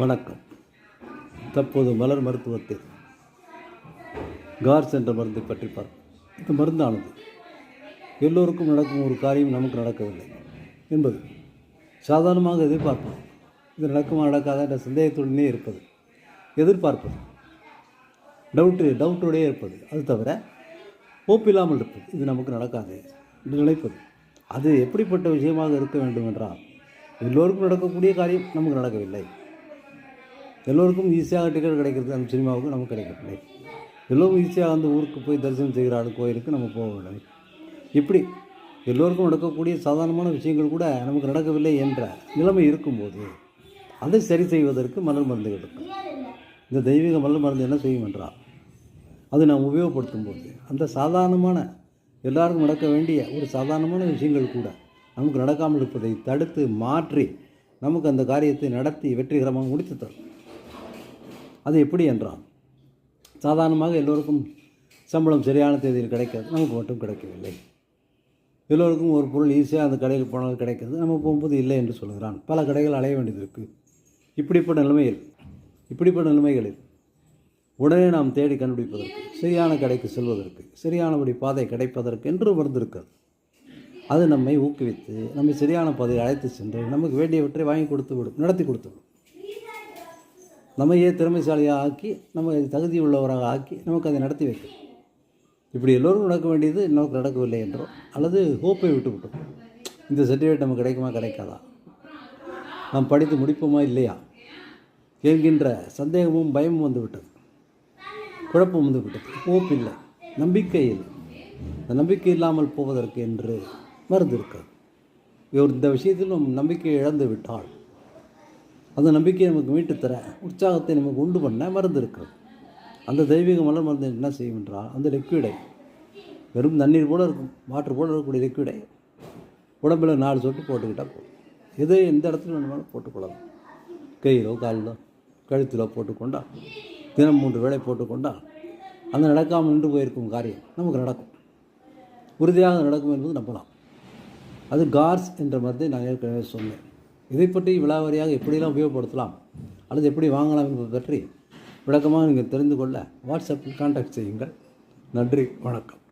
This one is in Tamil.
வணக்கம். தற்போது மலர் மருத்துவத்தில் கார்ஸ் என்ற மருந்தை பற்றி பார்ப்போம் இந்த மருந்தானது எல்லோருக்கும் நடக்கும் ஒரு காரியம் நமக்கு நடக்கவில்லை என்பது சாதாரணமாக எதிர்பார்ப்போம் இது நடக்குமா நடக்காத என்ற சந்தேகத்துடனே இருப்பது. எதிர்பார்ப்பது. டவுட்டு டவுட்டோடே இருப்பது. அது தவிர ஓப்பில்லாமல் இருப்பது. இது நமக்கு நடக்காது என்று நினைப்பது. அது எப்படிப்பட்ட விஷயமாக இருக்க வேண்டும் என்றால் எல்லோருக்கும் நடக்கக்கூடிய காரியம் நமக்கு நடக்கவில்லை. எல்லோருக்கும் ஈஸியாக டிக்கெட் கிடைக்கிறது அந்த சினிமாவுக்கு நமக்கு கிடைக்கவில்லை. எல்லோரும் ஈஸியாக அந்த ஊருக்கு போய் தரிசனம் செய்கிறாள் கோயிலுக்கு நம்ம போகவில்லை. இப்படி எல்லோருக்கும் நடக்கக்கூடிய சாதாரணமான விஷயங்கள் கூட நமக்கு நடக்கவில்லை என்ற நிலைமை இருக்கும்போது அதை சரி செய்வதற்கு மலர் மருந்துகள் இருக்கும் இந்த தெய்வீக மலர் மருந்து என்ன செய்யும் என்றால் அது நாம் உபயோகப்படுத்தும் போது அந்த சாதாரணமான எல்லாருக்கும் நடக்க வேண்டிய ஒரு சாதாரணமான விஷயங்கள் கூட நமக்கு நடக்காமல் இருப்பதை தடுத்து மாற்றி நமக்கு அந்த காரியத்தை நடத்தி வெற்றிகரமாக முடித்து தரும். அது எப்படி என்றால் சாதாரணமாக எல்லோருக்கும் சம்பளம் சரியான தேதியில் கிடைக்காது. நமக்கு மட்டும் கிடைக்கவில்லை. எல்லோருக்கும் ஒரு பொருள் ஈஸியாக அந்த கடையில் போனால் கிடைக்கிறது. நம்ம போகும்போது இல்லை என்று சொல்கிறான். பல கடைகள் அலைய வேண்டியது இருக்குது இப்படிப்பட்ட நிலைமையில் இப்படிப்பட்ட நிலைமைகளில் உடனே நாம் தேடி கண்டுபிடிப்பதற்கு சரியான கடைக்கு செல்வதற்கு சரியானபடி பாதை கிடைப்பதற்கு என்று வந்திருக்கிறது அது நம்மை ஊக்குவித்து நம்மை சரியான பாதையை அழைத்து சென்று நமக்கு வேண்டியவற்றை வாங்கி கொடுத்து விடும் நடத்தி கொடுத்து விடும். நம்மையே திறமைசாலியாக ஆக்கி நம்ம தகுதி உள்ளவராக ஆக்கி நமக்கு அதை நடத்தி வைக்கும். இப்படி எல்லோரும் நடக்க வேண்டியது நமக்கு நடக்கவில்லை என்றோ அல்லது ஹோப்பை விட்டுவிட்டோம் இந்த சர்டிஃபிகேட் நமக்கு கிடைக்குமா கிடைக்காதா? நாம் படித்து முடிப்போமா இல்லையா? என்கின்ற சந்தேகமும் பயமும் வந்து விட்டது குழப்பம் வந்து விட்டது ஹோப் இல்லை. நம்பிக்கை இல்லை. அந்த நம்பிக்கை இல்லாமல் போவதற்கு என்று மருந்து இருக்கிறது இவர் இந்த விஷயத்தில் நம் இழந்து விட்டால் அந்த நம்பிக்கையை நமக்கு மீட்டு தர உற்சாகத்தை நமக்கு உண்டு பண்ண மருந்து இருக்கிறது அந்த தெய்வீக மலர் மருந்து என்ன செய்யும் என்றால் அந்த லிக்விடை வெறும் தண்ணீர் போல இருக்கும் வாட்டர் போல இருக்கக்கூடிய லிக்விடை உடம்பில் நாலு சொட்டு போட்டுக்கிட்டால் போதும். எது எந்த இடத்துல வேணுமாலும் போட்டுக்கொள்ளலாம். கையிலோ காலிலோ கழுத்திலோ போட்டுக்கொண்டால் தினம் மூன்று வேளை போட்டுக்கொண்டால் அந்த நடக்காமல் நின்று போயிருக்கும் காரியம் நமக்கு நடக்கும். உறுதியாக நடக்கும் என்பது நம்பலாம். அது கார்ஸ் என்ற மருந்தை நான் ஏற்கனவே சொன்னேன். இதை பற்றி விலாவரியாக எப்படியெல்லாம் உபயோகப்படுத்தலாம்? அல்லது எப்படி வாங்கலாம் என்பது பற்றி விளக்கமாக நீங்கள் தெரிந்து கொள்ள வாட்ஸ்அப்பில் கான்டாக்ட் செய்யுங்கள். நன்றி வணக்கம்.